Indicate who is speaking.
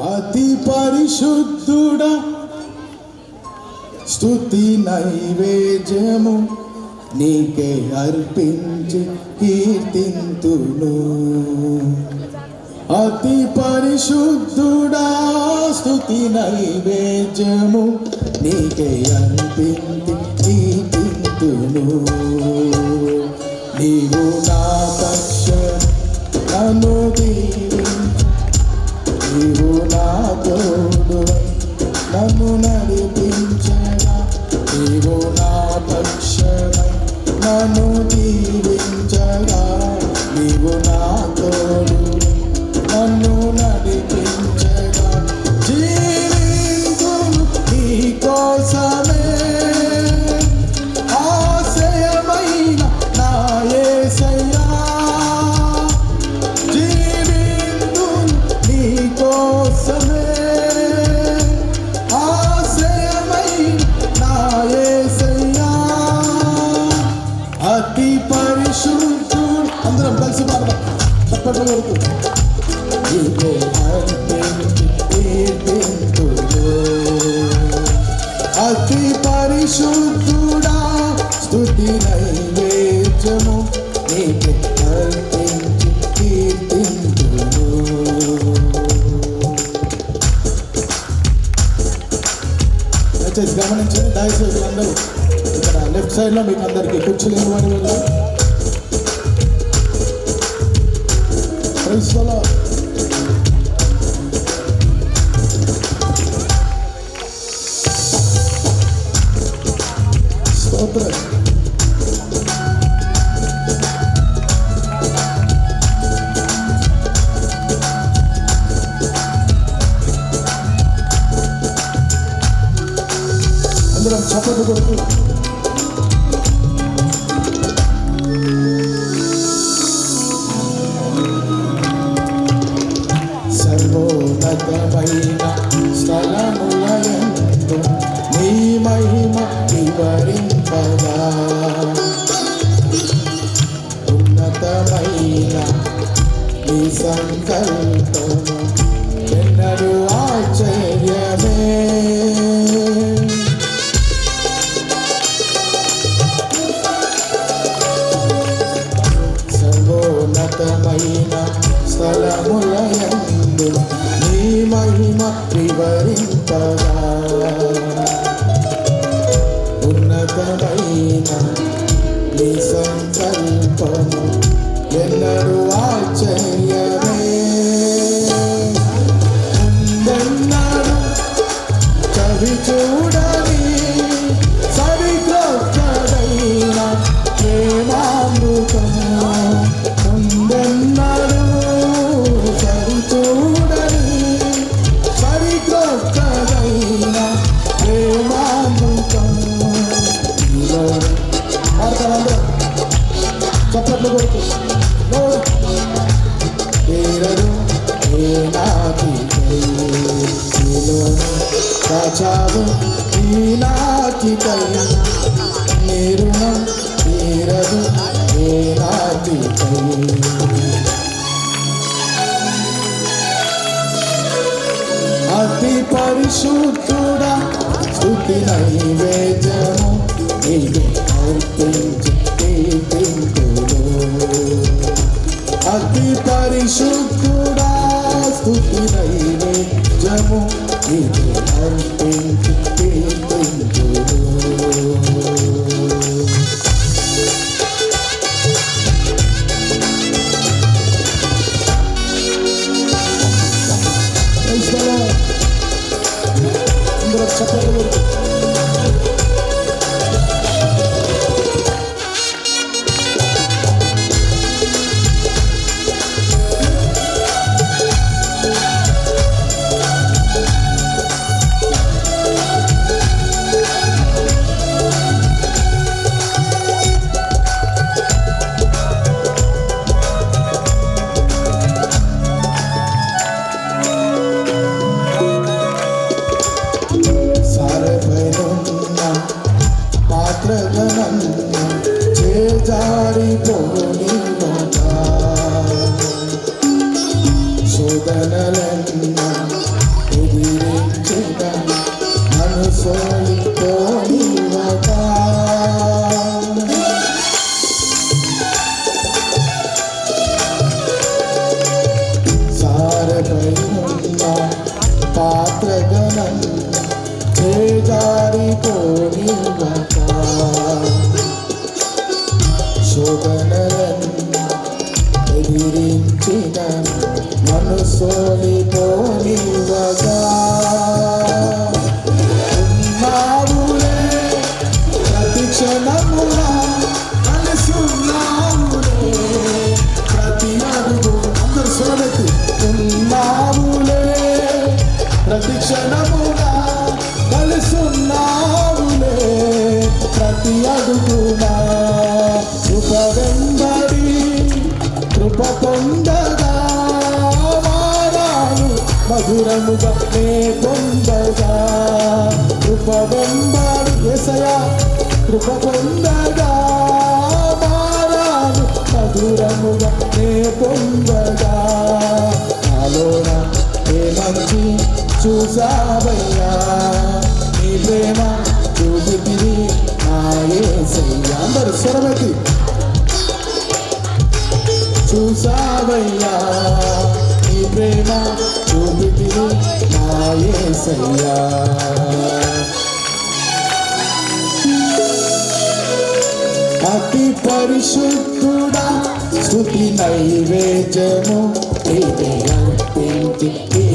Speaker 1: అతి పరిశుద్ధుడ. స్థుతి నైవేద్యము నీకే అర్పించి కీర్తింతును. అతి పరిశుద్ధుడా స్తుతి నైవేద్యము నీకే అర్పించి కీర్తింతును. నీవు నా పక్ష నన్ను దీవించు. నీవు నా తోడువై నన్ను నడిపించగా నీవు నా పక్షమై నన్ను దీవించగా నీవు నా తోడు నన్ను అతి పరిశుద్ధుడా స్తుతి నైవేద్యము నీకే అర్పించి కీర్తింతును. దయచేసి గమనించండి దయచేసి అందరూ ఇక్కడ లెఫ్ట్ సైడ్ మీకు అందరికి కుర్చీలు السلام صدرك 한번 잡아보도록 సర్వోన్నతమైన స్థలములయందు నీ మహిమ వివరింపగా. ఉన్నతమైన నీ సంకల్పము మహిమ వివరింపగా ఉన్నతమైన నీ సంకల్పము ఎన్నడూ ఆశ్చర్యమే అతి పరిశుద్ధుడా స్థుతి నైవేద్యము నీవే అర్పించి కీర్తింతును. అతి పరిశుద్ధుడా స్థుతి నైవేద్యము నీవే అర్పించి అందరూ చప్పట్లు పాత్రగణం చేజారిపోనివగా శోధనలను ఎదిరించిన మనసోలి ప్రతి క్షణమున కలుసున్నావులే ప్రతి అడుగున. కృప వెంబడి కృప పొందగా వారాలు మధురముగా నే పొందగా. కృప వెంబడి ఎసయా కృప పొందగా వారాలు మధురముగా నే పొందగా. నాలోన ఏ చూసావయ్యా నీ ప్రేమ చూపితివి నా అందరు స్వరమెత్తి. చూసావయ్యా నీ ప్రేమ చూపితివి నా అతి పరిశుద్ధుడా స్థుతి నైవేద్యము ఇది అర్పించి ఈ